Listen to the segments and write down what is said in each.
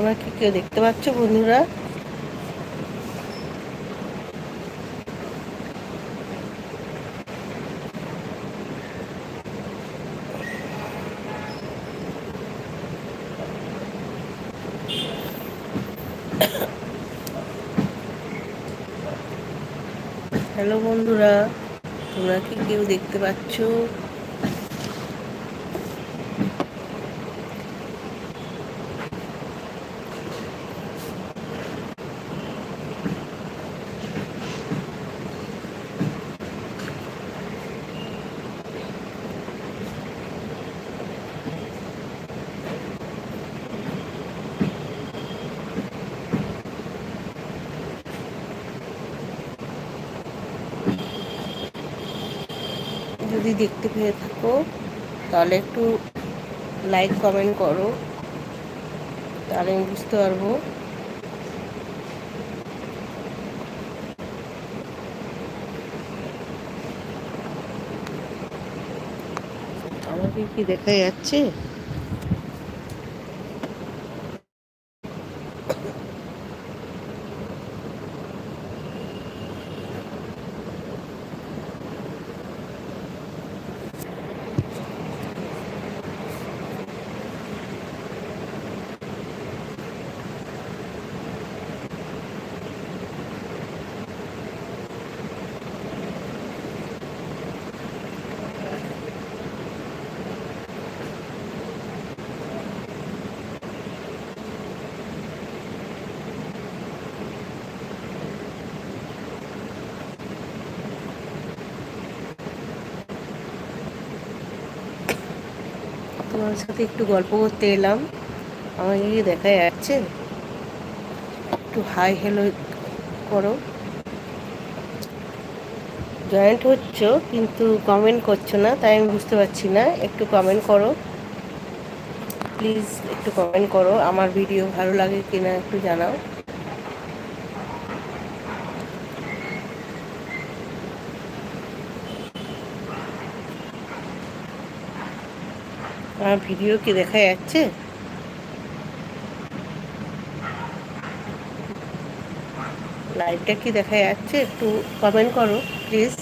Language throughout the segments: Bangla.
তোমরা কি কেউ দেখতে পাচ্ছ বন্ধুরা? হ্যালো বন্ধুরা তোমরা কি কেউ দেখতে পাচ্ছ? যদি দেখতে পেয়ে থাকো, তাহলে একটু লাইক কমেন্ট করো। তাহলে আমি বুঝতে পারব। আমাকে কি দেখা যাচ্ছে? তোমার সাথে একটু গল্প করতে এলাম। আমাকে কি দেখা যাচ্ছে? একটু হাই হ্যালো করো। জয়েন্ট হচ্ছ, কিন্তু কমেন্ট করছ না, তাই আমি বুঝতে পারছি না। একটু কমেন্ট করো। প্লিজ একটু কমেন্ট করো, আমার ভিডিও ভালো লাগে কিনা একটু জানাও। আমার ভিডিও কি দেখা যাচ্ছে? লাইভটা কি দেখা যাচ্ছে? একটু কমেন্ট করো প্লিজ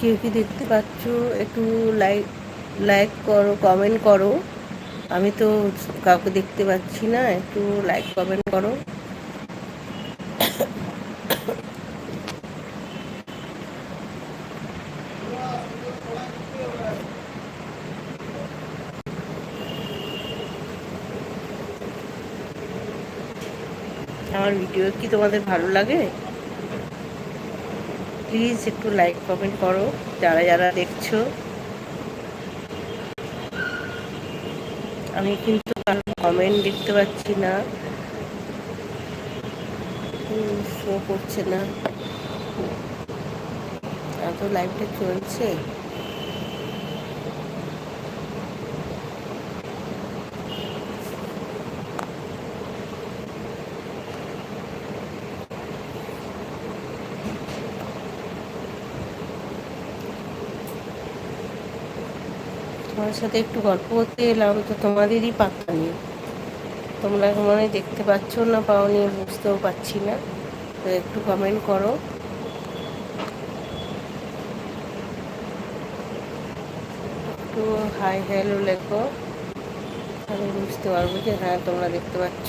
কেউ কি দেখতে পাচ্ছ? একটু লাইক লাইক করো কমেন্ট করো। আমি তো কাউকে দেখতে পাচ্ছি না, একটু লাইক কমেন্ট করো। আমার ভিডিও কি তোমাদের ভালো লাগে? প্লিজ একটু লাইক কমেন্ট করো, যারা যারা দেখছ। আমি কিন্তু কমেন্ট দেখতে পাচ্ছি না। শো করছে না। এত লাইভটা চলছে? তোমার সাথে একটু গল্প করতে এলাম, তো তোমাদেরই পাত্তা নেই তোমরা মনে দেখতে পাচ্ছ না পাও নিয়ে বুঝতেও পারছি না। তো একটু কমেন্ট করো। একটু হাই হ্যালো লেখো। আমি বুঝতে পারব যে হ্যাঁ তোমরা দেখতে পাচ্ছ।